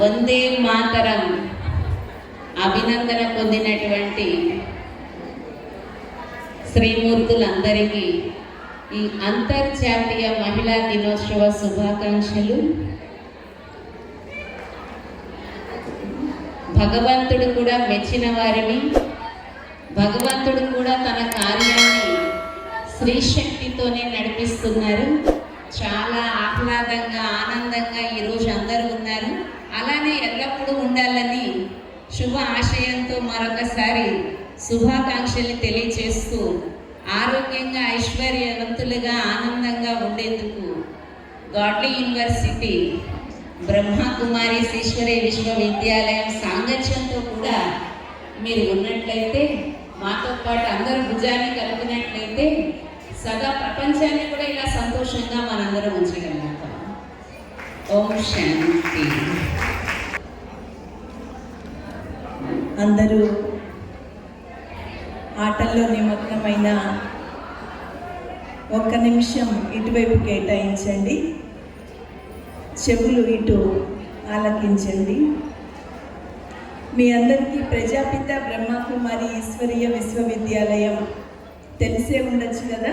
వందే మాతరం అభినందన పొందినటువంటి శ్రీమూర్తులందరికీ ఈ అంతర్జాతీయ మహిళా దినోత్సవ శుభాకాంక్షలు. భగవంతుడు కూడా మెచ్చిన వారిని భగవంతుడు కూడా తన కార్యాన్ని స్త్రీ శక్తితోనే నడిపిస్తున్నారు. చాలా ఆహ్లాదంగా ఆనందంగా ఈరోజు అందరూ ఉన్నారు. అలానే ఎల్లప్పుడూ ఉండాలని శుభ ఆశయంతో మరొకసారి శుభాకాంక్షల్ని తెలియజేస్తూ ఆరోగ్యంగా ఐశ్వర్యవంతులుగా ఆనందంగా ఉండేందుకు గాడ్లీ యూనివర్సిటీ బ్రహ్మకుమారి ఈశ్వరి విశ్వవిద్యాలయం సాంగత్యంతో కూడా మీరు ఉన్నట్లయితే మాతో పాటు అందరూ భుజాన్ని కలిపినట్లయితే సదా ప్రపంచాన్ని కూడా ఇలా సంతోషంగా మనందరం ఉంచగలుగుతాం. ఓం శాంతి. అందరూ ఆటల్లో నిమగ్నమైన ఒక్క నిమిషం ఇటువైపు కేటాయించండి. చెవులు ఇటు ఆలకించండి. మీ అందరికీ ప్రజాపిత బ్రహ్మకుమారి ఈశ్వరీయ విశ్వవిద్యాలయం తెలిసే ఉండొచ్చు కదా?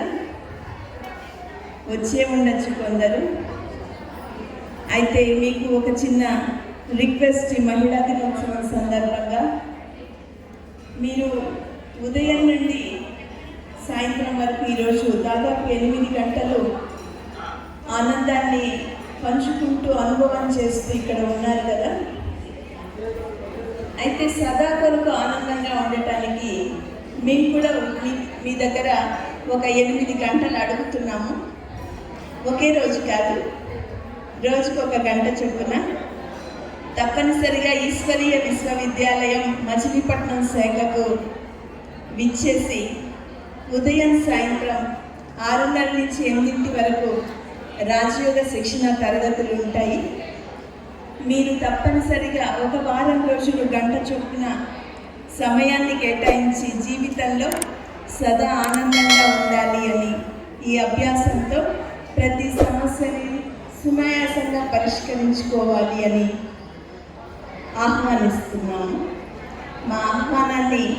వచ్చే ఉండొచ్చు కొందరు. అయితే మీకు ఒక చిన్న రిక్వెస్ట్ ఈ మహిళా దినోత్సవం సందర్భంగా. మీరు ఉదయం నుండి సాయంత్రం వరకు ఈరోజు దాదాపు ఎనిమిది గంటలు ఆనందాన్ని పంచుకుంటూ అనుభవం చేస్తూ ఇక్కడ ఉన్నారు కదా? అయితే సదా కొరకు ఆనందంగా ఉండటానికి మేము కూడా మీ మీ దగ్గర ఒక ఎనిమిది గంటలు అడుగుతున్నాము. ఒకే రోజు కాదు రోజుకు ఒక గంట చొప్పున తప్పనిసరిగా ఈశ్వరీయ విశ్వవిద్యాలయం మచిలీపట్నం శాఖకు విచ్చేసి ఉదయం సాయంత్రం ఆరున్నర నుంచి ఎనిమిదింటి వరకు రాజయోగ శిక్షణ తరగతులు ఉంటాయి. మీరు తప్పనిసరిగా ఒక వారం రోజులు గంట చొప్పున సమయాన్ని కేటాయించి జీవితంలో సదా ఆనందంగా ఉండాలి అని ఈ అభ్యాసంతో ప్రతి సమస్యని సునాయాసంగా పరిష్కరించుకోవాలి అని ఆహ్వానిస్తున్నాము. మా ఆహ్వానాన్ని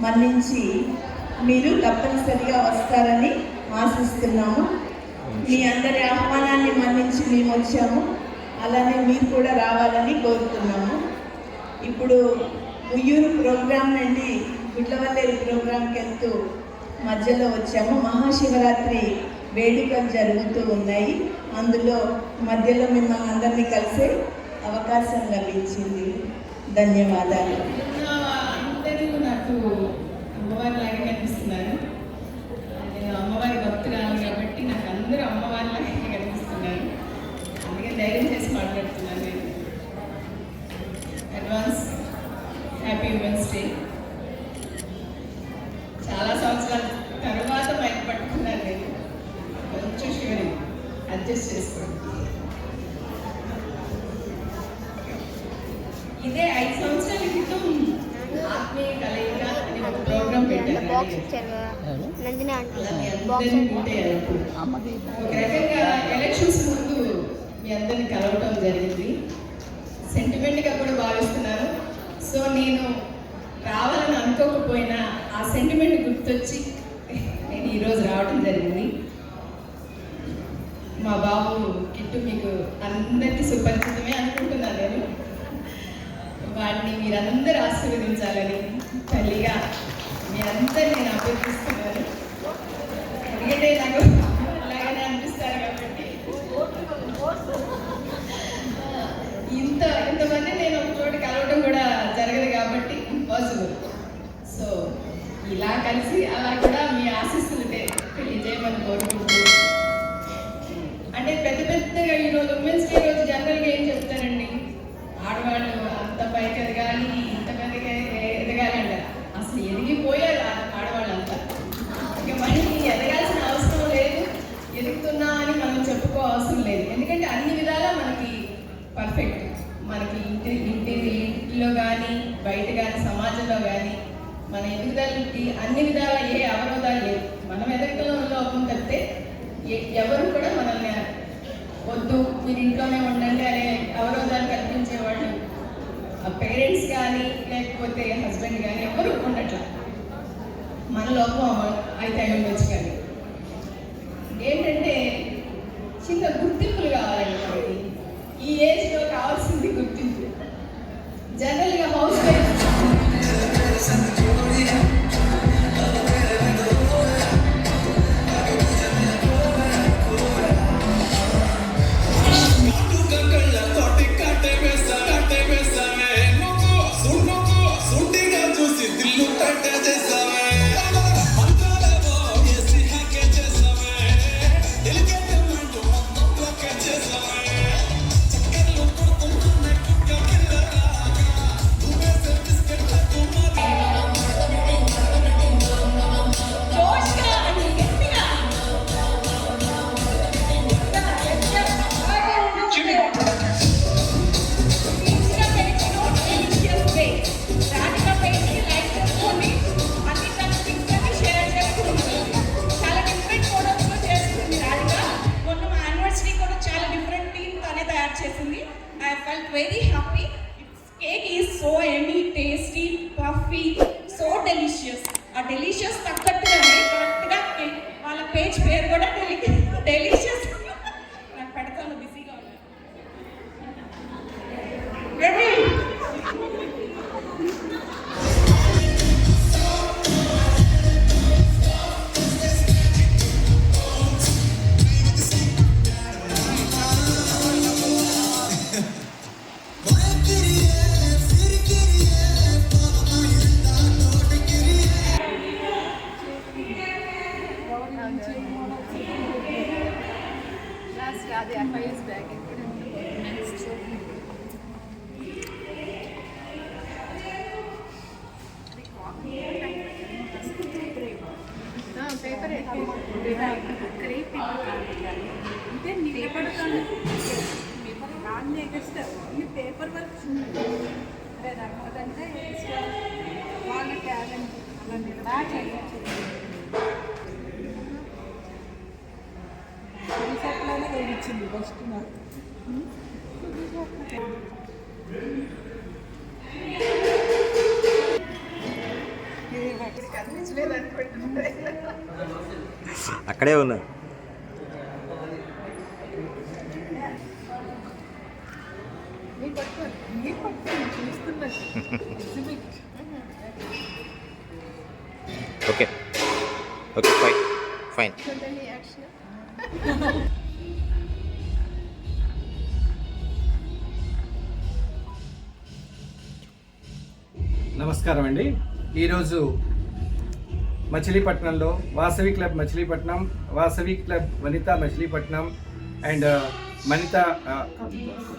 మన్నించి మీరు తప్పనిసరిగా వస్తారని ఆశిస్తున్నాము. మీ అందరి ఆహ్వానాన్ని మన్నించి మేము వచ్చాము. అలానే మీరు కూడా రావాలని కోరుతున్నాము. ఇప్పుడు ఉయ్యూరు ప్రోగ్రాం నుండి గుడ్లవల్లేరు ప్రోగ్రాంకి వెళ్తూ మధ్యలో వచ్చాము. మహాశివరాత్రి వేడుకలు జరుగుతూ ఉన్నాయి. అందులో మధ్యలో మిమ్మల్ని అందరినీ కలిసే అవకాశం లభించింది. ధన్యవాదాలు. అందరూ నాకు అమ్మవారి లాగే కనిపిస్తున్నారు. నేను అమ్మవారి భక్తురాలు కాబట్టి నాకు అందరూ అమ్మవారి లాగే కనిపిస్తున్నారు. అందుకే ధైర్యం చేసి మాట్లాడుతున్నాను నేను. అడ్వాన్స్ హ్యాపీ ఉమెన్స్ డే పెట్టారు బాక్స్ ఇచ్చారు కదా నందిని ఒక రకంగా ఎలక్షన్స్ ముందు మీ అందరిని కలవటం జరిగింది సెంటిమెంట్గా కూడా భావిస్తున్నాను సో నేను రావాలని అనుకోకపోయినా ఆ సెంటిమెంట్ గుర్తొచ్చి నేను ఈరోజు రావడం జరిగింది మా బాబు కిట్టు మీకు అందరికీ సుపరిచితమే అనుకుంటున్నాను నేను. వాడిని మీరందరూ ఆశీర్వదించాలని తల్లిగా మీ నేను అభ్యర్థిస్తున్నాను ఎందుకంటే నాకు అలాగనే అనిపిస్తారు కాబట్టి. ఇంత ఇంతమంది నేను ఒక చోట కలవడం కూడా జరగదు కాబట్టి ఇంపాసిబుల్ సో ఇలా కలిసి అలా కూడా మీ ఆశీస్సులు తెలియజేయమని కోరుకుంటూ అంటే పెద్ద పెద్దగా ఈరోజు ఉమెన్స్ డే మన ఎదుగుదలకి అన్ని విధాల ఏ అవరోధాలు లేవు. మనం ఎదగటంలో లోపం తప్పితే ఎవరు కూడా మనల్ని వద్దు మీరు ఇంట్లోనే ఉండండి అనే అవరోధాలు కల్పించేవాళ్ళు పేరెంట్స్ కానీ లేకపోతే హస్బెండ్ కానీ ఎవరు ఉండట్లా. మన లోపం అయితే అయి ఉండొచ్చు కానీ ఏంటంటే చిన్న గుర్తింపులు కావాలండి. ఈ ఏజ్లో కావాల్సింది గుర్తింపు. జనరల్గా housewife Yeah, year, the FIS bag and it's so extra నీ పేపర్ వర్క్ అదంటే వాళ్ళ టాలెంట్ అలాంటి బాగా చేయొచ్చు సెట్లోనే వేయించింది ఫస్ట్ నాకు అక్కడే ఉన్నా. ఓకే. Okay fine. ఫైన్. నమస్కారం అండి. ఈరోజు మచిలీపట్నంలో Vasavi club Machilipatnam Vasavi club Vanitha Machilipatnam and Manitha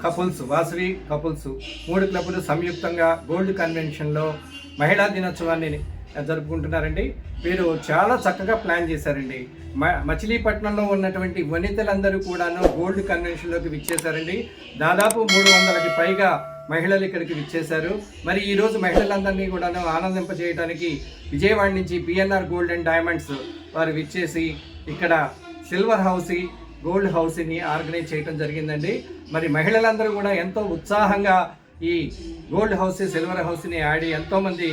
couples Vasavi couples. మూడు క్లబ్లు సంయుక్తంగా గోల్డ్ కన్వెన్షన్లో మహిళా దినోత్సవాన్ని జరుపుకుంటున్నారండి. వీరు చాలా చక్కగా ప్లాన్ చేశారండి. మ మచిలీపట్నంలో ఉన్నటువంటి వనితలందరూ కూడాను గోల్డ్ కన్వెన్షన్లోకి విచ్చేశారండి. దాదాపు మూడు వందలకి పైగా మహిళలు ఇక్కడికి విచ్చేశారు. మరి ఈరోజు మహిళలందరినీ కూడాను ఆనందింపజేయడానికి విజయవాడ నుంచి పిఎన్ఆర్ గోల్డ్ అండ్ డైమండ్స్ వారు విచ్చేసి ఇక్కడ సిల్వర్ హౌస్ గోల్డ్ హౌస్ని ఆర్గనైజ్ చేయడం జరిగిందండి. మరి మహిళలందరూ కూడా ఎంతో ఉత్సాహంగా ఈ గోల్డ్ హౌస్ సిల్వర్ హౌస్ని ఆడి ఎంతోమంది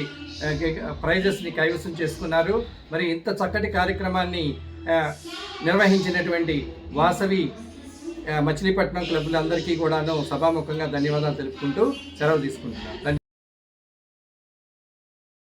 ప్రైజెస్ని కైవసం చేసుకున్నారు. మరి ఇంత చక్కటి కార్యక్రమాన్ని నిర్వహించినటువంటి వాసవి మచిలీపట్నం క్లబ్లందరికీ కూడాను సభాముఖంగా ధన్యవాదాలు తెలుపుకుంటూ సెలవు తీసుకుంటున్నాను ధన్యవాదాలు.